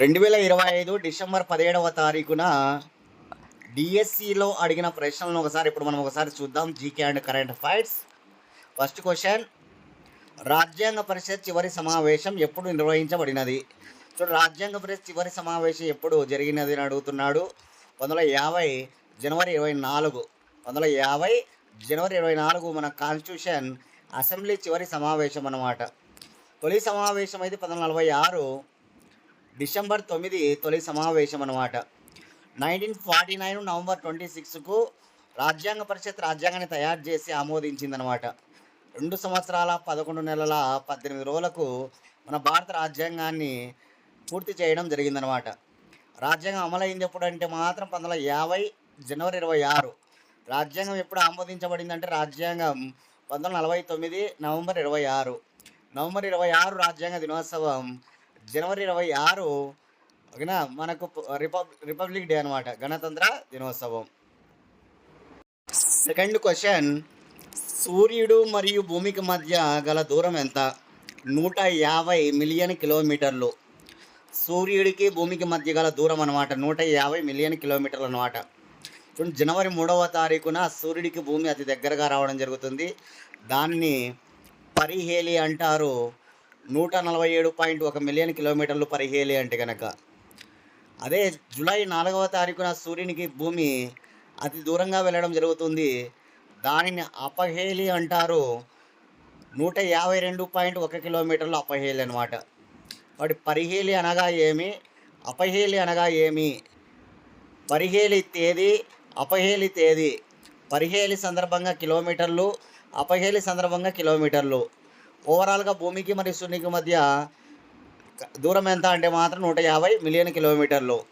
రెండు వేల ఇరవై ఐదు డిసెంబర్ పదిహేడవ తారీఖున డిఎస్సిలో అడిగిన ప్రశ్నలను ఒకసారి ఇప్పుడు మనం ఒకసారి చూద్దాం. GK and current affairs first question. రాజ్యాంగ పరిషత్ చివరి సమావేశం ఎప్పుడు నిర్వహించబడినది? చూడు రాజ్యాంగ పరిషత్ చివరి సమావేశం ఎప్పుడు జరిగినది అని అడుగుతున్నాడు. వందల యాభై జనవరి ఇరవై నాలుగు. వందల యాభై జనవరి ఇరవై నాలుగు మన కాన్స్టిట్యూషన్ అసెంబ్లీ చివరి సమావేశం అన్నమాట. తొలి సమావేశం అయితే పంతొమ్మిది నలభై ఆరు. డిసెంబర్ తొమ్మిది తొలి సమావేశం అన్నమాట nineteen forty nine November twenty సిక్స్కు రాజ్యాంగ పరిషత్ రాజ్యాంగాన్ని తయారు చేసి ఆమోదించిందనమాట రెండు సంవత్సరాల పదకొండు నెలల పద్దెనిమిది రోజులకు మన భారత రాజ్యాంగాన్ని పూర్తి చేయడం జరిగిందనమాట రాజ్యాంగం అమలైంది ఎప్పుడంటే మాత్రం పంతొమ్మిది వందల యాభై జనవరి ఇరవై ఆరు. రాజ్యాంగం ఎప్పుడు ఆమోదించబడిందంటే రాజ్యాంగం పంతొమ్మిది వందల నలభై తొమ్మిది నవంబర్ ఇరవై ఆరు. నవంబర్ ఇరవై ఆరు రాజ్యాంగ దినోత్సవం జనవరి ఇరవై ఆరు ఓకేనా? మనకు రిపబ్ రిపబ్లిక్ డే అనమాట గణతంత్ర దినోత్సవం. Second question. సూర్యుడు మరియు భూమికి మధ్య గల దూరం ఎంత? నూట యాభై మిలియన్ కిలోమీటర్లు. సూర్యుడికి భూమికి మధ్య గల దూరం అనమాట నూట యాభై మిలియన్ కిలోమీటర్లు అనమాట చూడండి జనవరి మూడవ తారీఖున సూర్యుడికి భూమి అతి దగ్గరగా రావడం జరుగుతుంది. దాన్ని పరిహేలి అంటారు నూట నలభై ఏడు పాయింట్ ఒక మిలియన్ కిలోమీటర్లు పరిహేలి అంటే కనుక అదే జూలై నాలుగవ తారీఖున సూర్యునికి భూమి అతి దూరంగా వెళ్ళడం జరుగుతుంది. దానిని అపహేలి అంటారు. నూట యాభై రెండు పాయింట్ ఒక కిలోమీటర్లు అపహేలి అనమాట వాటి పరిహేలి అనగా ఏమి? అపహేలి అనగా ఏమి? పరిహేలి తేదీ అపహేలి తేదీ. పరిహేలి సందర్భంగా కిలోమీటర్లు అపహేలి సందర్భంగా కిలోమీటర్లు. ఓవరాల్గా భూమికి మరియు సూర్యునికి మధ్య దూరం ఎంత అంటే మాత్రం నూట యాభై మిలియన్ కిలోమీటర్లు.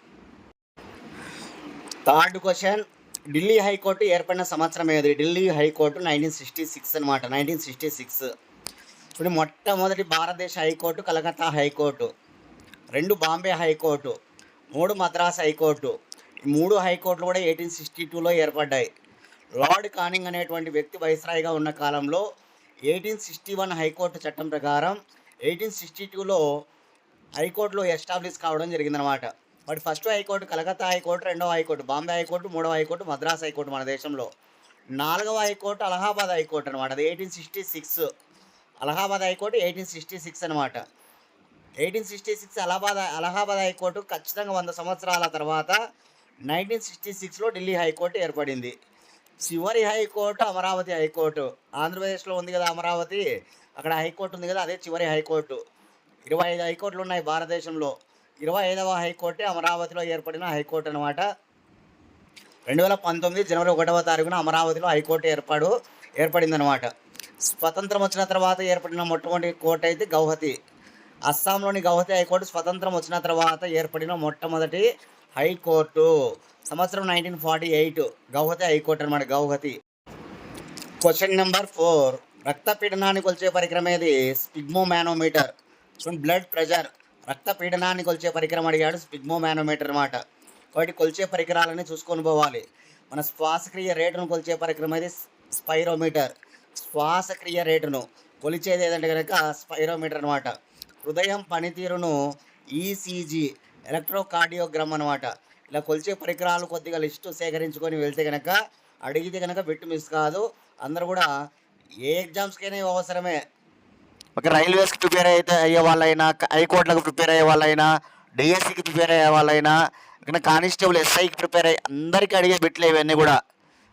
థర్డ్ క్వశ్చన్ ఢిల్లీ హైకోర్టు ఏర్పడిన సంవత్సరం ఏది? Delhi high court nineteen sixty six అనమాట నైన్టీన్ సిక్స్టీ సిక్స్. ఇప్పుడు మొట్టమొదటి భారతదేశ హైకోర్టు కలకత్తా హైకోర్టు. రెండు బాంబే హైకోర్టు మూడు మద్రాస్ హైకోర్టు. మూడు హైకోర్టులు కూడా ఎయిటీన్ సిక్స్టీ టూలో ఏర్పడ్డాయి. లార్డ్ కానింగ్ అనేటువంటి వ్యక్తి వైస్రాయిగా ఉన్న కాలంలో ఎయిటీన్ సిక్స్టీ వన్ హైకోర్టు చట్టం ప్రకారం ఎయిటీన్ సిక్స్టీ టూలో హైకోర్టులో ఎస్టాబ్లిష్ కావడం జరిగిందనమాట but first high court Calcutta high court రెండవ high court Bombay high court మూడవ high court Madras high court మన దేశంలో. నాలుగవ high court Allahabad high court అనమాట అది eighteen sixty six. Allahabad high court eighteen sixty six అనమాట eighteen sixty six Allahabad Allahabad high court ఖచ్చితంగా వంద సంవత్సరాల తర్వాత నైన్టీన్ సిక్స్టీ సిక్స్లో ఢిల్లీ హైకోర్టు ఏర్పడింది. చివరి హైకోర్టు అమరావతి హైకోర్టు. ఆంధ్రప్రదేశ్లో ఉంది కదా అమరావతి అక్కడ హైకోర్టు ఉంది కదా అదే చివరి హైకోర్టు. ఇరవై ఐదు హైకోర్టులు ఉన్నాయి భారతదేశంలో. ఇరవై ఐదవ హైకోర్టే అమరావతిలో ఏర్పడిన హైకోర్టు అనమాట రెండు వేల పంతొమ్మిది జనవరి ఒకటవ తారీఖున అమరావతిలో హైకోర్టు ఏర్పాటు ఏర్పడిందనమాట స్వతంత్రం వచ్చిన తర్వాత ఏర్పడిన మొట్టమొదటి కోర్టు అయితే గౌహతి. అస్సాంలోని గౌహతి హైకోర్టు స్వతంత్రం వచ్చిన తర్వాత ఏర్పడిన మొట్టమొదటి హైకోర్టు. సంవత్సరం nineteen forty eight Guwahati high court అనమాట గౌహతి. క్వశ్చన్ నెంబర్ ఫోర్ రక్తపీడనాన్ని కొలిచే పరికరం ఏది? స్పిగ్మోమానోమీటర్. చూడండి బ్లడ్ ప్రెషర్ రక్తపీడనాన్ని కొలిచే పరికరం అడిగాడు స్పిగ్మోమానోమీటర్ అనమాట వాటి కొలిచే పరికరాలని చూసుకొని పోవాలి. మన శ్వాసక్రియ రేటును కొలిచే పరికరం ఏది? స్పైరోమీటర్. శ్వాసక్రియ రేటును. కొలిచేది ఏదంటే కనుక స్పైరోమీటర్ అనమాట హృదయం పనితీరును ఈసీజీ ఎలక్ట్రోకార్డియోగ్రామ్ అనమాట ఇలా కొలిచే పరికరాలు కొద్దిగా లిస్టు సేకరించుకొని వెళ్తే కనుక అడిగితే కనుక బిట్టు మిస్ కాదు. అందరూ కూడా ఏ ఎగ్జామ్స్కైనా అవసరమే. ఒక రైల్వేస్కి ప్రిపేర్ అయితే అయ్యే వాళ్ళైనా హైకోర్టులకు ప్రిపేర్ అయ్యే వాళ్ళైనా డిఎస్సికి ప్రిపేర్ అయ్యే వాళ్ళైనా ఓకేనా కానిస్టేబుల్ ఎస్ఐకి ప్రిపేర్ అయ్యి అందరికీ అడిగే బిట్లు ఇవన్నీ కూడా.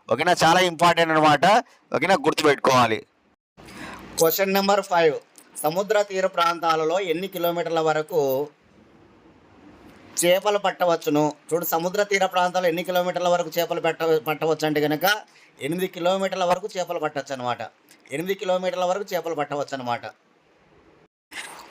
ఓకేనా? చాలా ఇంపార్టెంట్ అనమాట ఓకేనా? గుర్తుపెట్టుకోవాలి. Question number five. సముద్ర తీర ప్రాంతాలలో ఎన్ని కిలోమీటర్ల వరకు చేపలు పట్టవచ్చును. చూడు సముద్ర తీర ప్రాంతాల్లో ఎన్ని కిలోమీటర్ల వరకు చేపలు పెట్ట పట్టవచ్చు అంటే కనుక ఎనిమిది కిలోమీటర్ల వరకు చేపలు పట్టవచ్చు అనమాట ఎనిమిది కిలోమీటర్ల వరకు చేపలు పట్టవచ్చు అనమాట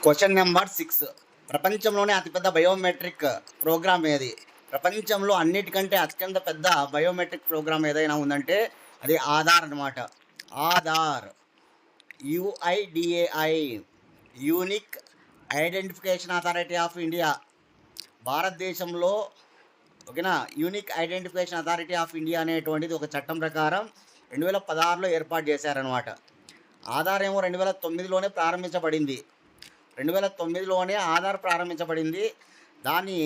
క్వశ్చన్ నెంబర్ సిక్స్ ప్రపంచంలోనే అతిపెద్ద బయోమెట్రిక్ ప్రోగ్రామ్ ఏది? ప్రపంచంలో అన్నిటికంటే అత్యంత పెద్ద బయోమెట్రిక్ ప్రోగ్రామ్ ఏదైనా ఉందంటే అది ఆధార్ అనమాట Aadhaar. UIDAI unique identification authority of India భారతదేశంలో ఓకేనా unique identification authority of India అనేటువంటిది ఒక చట్టం ప్రకారం రెండు వేల పదహారులో ఏర్పాటు చేశారనమాట ఆధార్ ఏమో రెండు వేల తొమ్మిదిలోనే ప్రారంభించబడింది. రెండు వేల తొమ్మిదిలోనే ఆధార్ ప్రారంభించబడింది. దాన్ని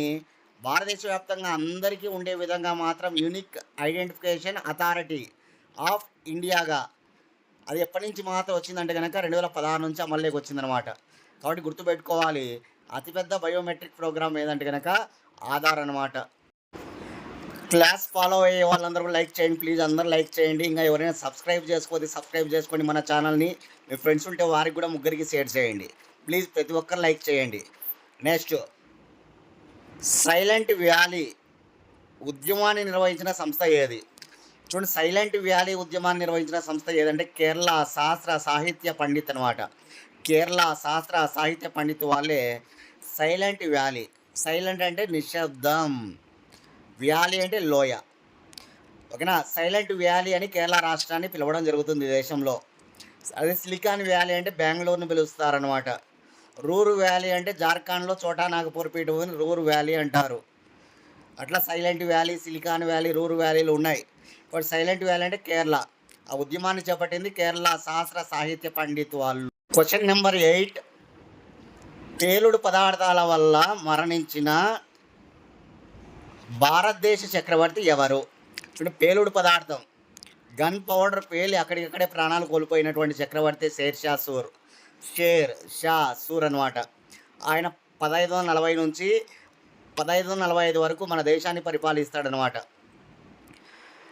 భారతదేశ వ్యాప్తంగా అందరికీ ఉండే విధంగా మాత్రం యూనిక్ ఐడెంటిఫికేషన్ అథారిటీ ఆఫ్ ఇండియాగా అది ఎప్పటి నుంచి మాత్రం వచ్చిందంటే కనుక రెండు వేల పదహారు నుంచి అమల్లోకి వచ్చిందనమాట కాబట్టి గుర్తుపెట్టుకోవాలి అతిపెద్ద బయోమెట్రిక్ ప్రోగ్రామ్ ఏదంటే కనుక ఆధార్ అనమాట క్లాస్ ఫాలో అయ్యే వాళ్ళందరూ లైక్ చేయండి ప్లీజ్ అందరూ లైక్ చేయండి. ఇంకా ఎవరైనా సబ్స్క్రైబ్ చేసుకోతే సబ్స్క్రైబ్ చేసుకోండి మన ఛానల్ని. మీ ఫ్రెండ్స్ ఉంటే వారికి కూడా ముగ్గురికి షేర్ చేయండి. ప్లీజ్ ప్రతి ఒక్కరు లైక్ చేయండి. నెక్స్ట్ సైలెంట్ వ్యాలీ ఉద్యమాన్ని నిర్వహించిన సంస్థ ఏది? చూడండి సైలెంట్ వ్యాలీ ఉద్యమాన్ని నిర్వహించిన సంస్థ ఏదంటే కేరళ శాస్త్ర సాహిత్య పండిత్ అనమాట కేరళ శాస్త్ర సాహిత్య పండిత్ వాళ్ళే సైలెంట్ వ్యాలీ. సైలెంట్ అంటే నిశ్శబ్దం. వ్యాలీ అంటే లోయ. ఓకేనా? సైలెంట్ వ్యాలీ అని కేరళ రాష్ట్రాన్ని పిలవడం జరుగుతుంది దేశంలో. అదే సిలికాన్ వ్యాలీ అంటే బెంగళూరుని పిలుస్తారనమాట రూరు వ్యాలీ అంటే జార్ఖండ్లో చోటా నాగపూర్ పీఠభూమిని రూరు వ్యాలీ అంటారు. అట్లా సైలెంట్ వ్యాలీ సిలికాన్ వ్యాలీ రూరు వ్యాలీలు ఉన్నాయి. ఇప్పుడు సైలెంట్ వ్యాలీ అంటే కేరళ. ఆ ఉద్యమాన్ని చేపట్టింది కేరళ శాస్త్ర సాహిత్య పండిత్ వాళ్ళు. Question number eight. పేలుడు పదార్థాల వల్ల మరణించిన భారతదేశ చక్రవర్తి ఎవరు? అంటే పేలుడు పదార్థం. గన్ పౌడర్ పేలి అక్కడికక్కడే ప్రాణాలు కోల్పోయినటువంటి చక్రవర్తి షేర్ షా సూర్. షేర్ షా సూర్ అనమాట ఆయన పదహైదు వందల నలభై నుంచి పదహైదు వందల నలభై ఐదు వరకు మన దేశాన్ని పరిపాలిస్తాడనమాట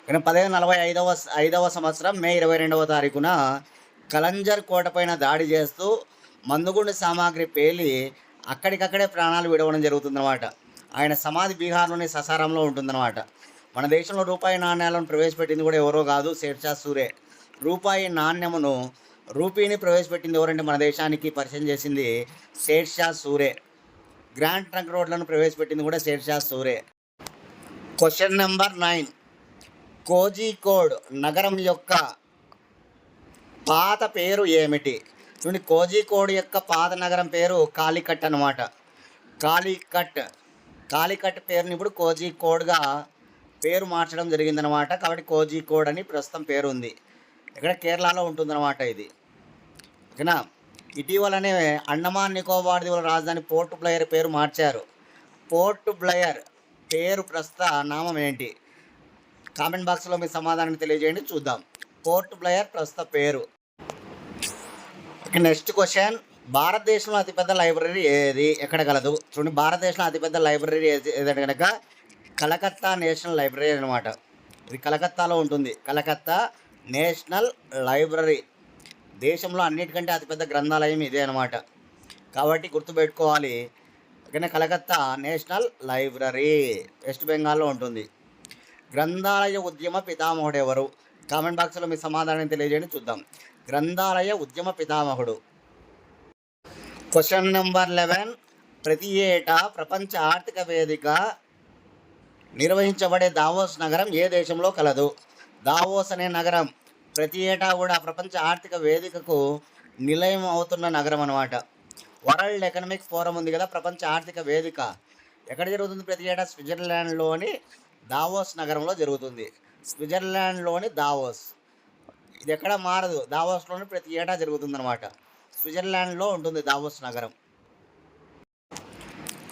ఆయన పదహైదు నలభై ఐదవ ఐదవ సంవత్సరం మే ఇరవై రెండవ తారీఖున కలంజర్ కోటపైన దాడి చేస్తూ మందుగుండు సామాగ్రి పేలి అక్కడికక్కడే ప్రాణాలు విడవడం జరుగుతుందన్నమాట. ఆయన సమాధి బీహార్లోని ససారంలో ఉంటుందన్నమాట. మన దేశంలో రూపాయి నాణ్యాలను ప్రవేశపెట్టింది కూడా ఎవరో కాదు షేర్షా సూరే. రూపాయి నాణ్యమును రూపీని ప్రవేశపెట్టింది ఎవరంటే మన దేశానికి పరిచయం చేసింది షేర్షా సూరే. గ్రాండ్ ట్రంక్ రోడ్లను ప్రవేశపెట్టింది కూడా Sher Shah సూరే. Question number nine. Kozhikode నగరం యొక్క పాత పేరు ఏమిటి? చూడండి కోజికోడ్ యొక్క పాత నగరం పేరు కాలికట్ అనమాట కాలికట్ కాలికట్ పేరుని ఇప్పుడు కోజికోడ్గా పేరు మార్చడం జరిగిందనమాట కాబట్టి కోజికోడ్ అని ప్రస్తుతం పేరు ఉంది ఇక్కడ కేరళలో ఉంటుందన్నమాట ఇది. ఓకేనా? ఇటీవలనే అండమాన్ నికోబార్ దీవుల రాజధాని పోర్ట్ బ్లయర్ పేరు మార్చారు. పోర్ట్ బ్లయర్ పేరు ప్రస్తుత నామం ఏంటి? కామెంట్ బాక్స్లో మీ సమాధానం తెలియజేయండి చూద్దాం. పోర్ట్ బ్లయర్ ప్రస్తుత పేరు. నెక్స్ట్ క్వశ్చన్ భారతదేశంలో అతిపెద్ద లైబ్రరీ ఏది? ఎక్కడ కలదు చూడండి భారతదేశంలో అతిపెద్ద లైబ్రరీ ఏది? ఏదంటే కనుక కలకత్తా నేషనల్ లైబ్రరీ అనమాట ఇది కలకత్తాలో ఉంటుంది. Calcutta national library. దేశంలో అన్నిటికంటే అతిపెద్ద గ్రంథాలయం ఇదే అనమాట కాబట్టి గుర్తుపెట్టుకోవాలి. ఓకేనా? Calcutta national library. వెస్ట్ బెంగాల్లో ఉంటుంది. గ్రంథాలయ ఉద్యమ పితామహుడు ఎవరు? కామెంట్ బాక్స్లో మీ సమాధానం తెలియజేయండి చూద్దాం. గ్రంథాలయ ఉద్యమ పితామహుడు. క్వశ్చన్ నెంబర్ లెవెన్ ప్రతి ఏటా ప్రపంచ ఆర్థిక వేదిక నిర్వహించబడే దావోస్ నగరం ఏ దేశంలో కలదు? దావోస్ అనే నగరం ప్రతి ఏటా కూడా ప్రపంచ ఆర్థిక వేదికకు నిలయం అవుతున్న నగరం అనమాట వరల్డ్ ఎకనామిక్ ఫోరం ఉంది కదా ప్రపంచ ఆర్థిక వేదిక. ఎక్కడ జరుగుతుంది ప్రతి ఏటా? స్విట్జర్లాండ్లోని దావోస్ నగరంలో జరుగుతుంది. స్విట్జర్లాండ్లోని దావోస్. ఇది ఎక్కడ మారదు. దావోస్లోని ప్రతి ఏటా జరుగుతుందన్నమాట. స్విట్జర్లాండ్లో ఉంటుంది దావోస్ నగరం.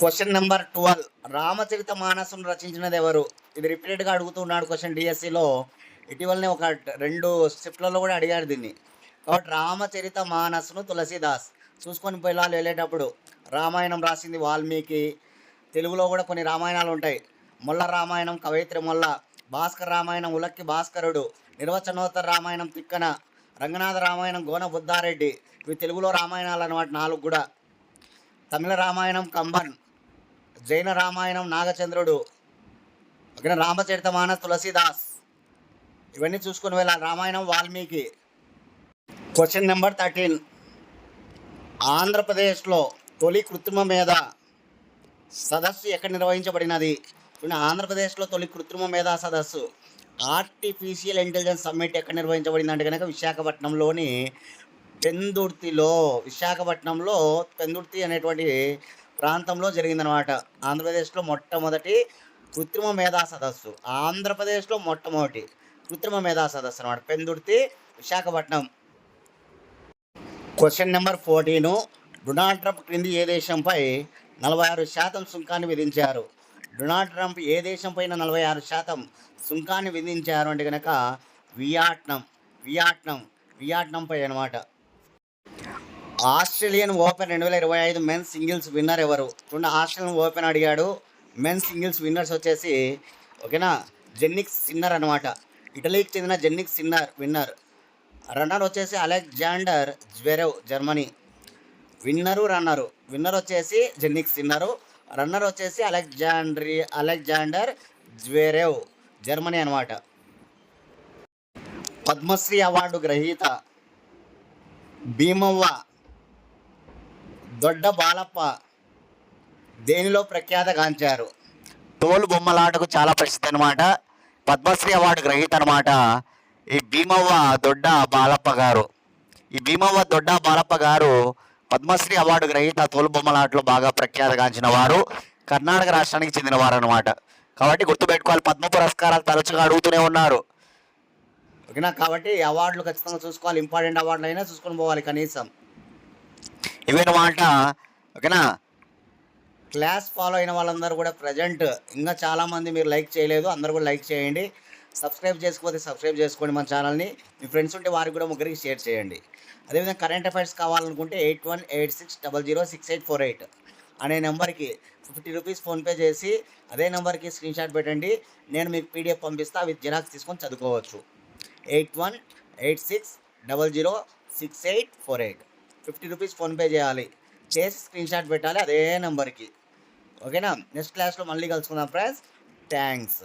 Question number twelve Ramacharita Manasam రచించినది ఎవరు ఇది రిపీటెడ్గా అడుగుతున్నాడు క్వశ్చన్ డిఎస్సిలో ఇటీవలనే ఒక రెండు స్టెప్లలో కూడా అడిగారు దీన్ని. కాబట్టి రామచరిత మానస్ను తులసిదాస్ చూసుకొని పిల్లలు వెళ్ళేటప్పుడు రామాయణం రాసింది వాల్మీకి. తెలుగులో కూడా కొన్ని రామాయణాలు ఉంటాయి. మొల్ల రామాయణం కవయిత్రి మొల్ల భాస్కర్ రామాయణం ఉలక్కి భాస్కరుడు నిర్వచనోత్తర రామాయణం తిక్కన రంగనాథ రామాయణం గోన బుద్ధారెడ్డి ఇవి తెలుగులో రామాయణాలు అన్నమాట నాలుగు కూడా. తమిళ రామాయణం కంబన్ జైన రామాయణం నాగచంద్రుడు ఓకేనా రామచరితమాన తులసిదాస్. ఇవన్నీ చూసుకుని వెళ్ళాలి. Ramayanam Valmiki. Question number thirteen ఆంధ్రప్రదేశ్లో తొలి కృత్రిమ మీద సదస్సు ఎక్కడ నిర్వహించబడినది? చూడండి, ఆంధ్రప్రదేశ్లో తొలి కృత్రిమ మేధా సదస్సు ఆర్టిఫిషియల్ ఇంటెలిజెన్స్ సమ్మిట్ ఎక్కడ నిర్వహించబడిందంటే కనుక విశాఖపట్నంలోని పెందుర్తిలో విశాఖపట్నంలో పెందుర్తి అనేటువంటి ప్రాంతంలో జరిగిందనమాట ఆంధ్రప్రదేశ్లో మొట్టమొదటి కృత్రిమ మేధా సదస్సు ఆంధ్రప్రదేశ్లో మొట్టమొదటి కృత్రిమ మేధా సదస్సు అనమాట Pendurthi Visakhapatnam. Question number forty Donald Trump క్రింది ఏ దేశంపై నలభై ఆరు శాతం సుంకాన్ని విధించారు? డొనాల్డ్ ట్రంప్ ఏ దేశం పైన నలభై ఆరు శాతం సుంకాన్ని విధించారు అంటే కనుక వియాట్నం వియాట్నం వియాట్నంపై అనమాట ఆస్ట్రేలియన్ ఓపెన్ రెండు వేల ఇరవై ఐదు మెన్స్ సింగిల్స్ విన్నర్ ఎవరు? చూడండి ఆస్ట్రేలియన్ ఓపెన్ అడిగాడు. మెన్స్ సింగిల్స్ విన్నర్స్ వచ్చేసి ఓకేనా? జెన్నిక్స్ సిన్నర్ అనమాట ఇటలీకి చెందిన జెన్నిక్స్ సిన్నర్ విన్నర్. రన్నర్ వచ్చేసి Alexander Zverev Germany. Winner runner. Winner వచ్చేసి జెన్నిక్స్ సిన్నరు. రన్నర్ వచ్చేసి అలెగ్జాండ్రి అలెగ్జాండర్ జ్వెరెవ్ జర్మనీ అనమాట పద్మశ్రీ అవార్డు గ్రహీత భీమవ్వ దొడ్డ బాలప్ప దేనిలో ప్రఖ్యాతగాంచారు తోలు బొమ్మలాటకు చాలా ప్రసిద్ధి అనమాట పద్మశ్రీ అవార్డు గ్రహీత అనమాట ఈ భీమవ్వ దొడ్డ బాలప్ప గారు. ఈ భీమవ్వ దొడ్డ బాలప్ప గారు పద్మశ్రీ అవార్డు గ్రహీత తోలు బొమ్మలాటలో బాగా ప్రఖ్యాతగాంచిన వారు కర్ణాటక రాష్ట్రానికి చెందిన వారు అనమాట కాబట్టి గుర్తుపెట్టుకోవాలి పద్మ పురస్కారాలు తరచుగా అడుగుతూనే ఉన్నారు. ఓకేనా? కాబట్టి అవార్డులు ఖచ్చితంగా చూసుకోవాలి ఇంపార్టెంట్ అవార్డులు అయినా చూసుకొని పోవాలి కనీసం. ఇవన్నమాట ఓకేనా? క్లాస్ ఫాలో అయిన వాళ్ళందరూ కూడా ప్రజెంట్ ఇంకా చాలామంది మీరు లైక్ చేయలేదు అందరూ కూడా లైక్ చేయండి. సబ్స్క్రైబ్ చేసుకోకపోతే సబ్స్క్రైబ్ చేసుకోండి మన ఛానల్ని. మీ ఫ్రెండ్స్ ఉంటే వారికి కూడా ముగ్గురికి షేర్ చేయండి. అదేవిధంగా కరెంట్ అఫైర్స్ కావాలనుకుంటే eight one eight six double zero six eight four eight అనే నెంబర్కి ఫిఫ్టీ రూపీస్ ఫోన్పే చేసి అదే నెంబర్కి స్క్రీన్ షాట్ పెట్టండి. నేను మీకు పీడిఎఫ్ పంపిస్తా అవి జిరాక్స్ తీసుకొని చదువుకోవచ్చు. Eight one eight six double zero six eight four eight fifty rupees PhonePe చేయాలి. చేసి స్క్రీన్ షాట్ పెట్టాలి అదే నెంబర్కి. ఓకేనా? నెక్స్ట్ క్లాస్లో మళ్ళీ కలుసుకుందాం ఫ్రెండ్స్ థ్యాంక్స్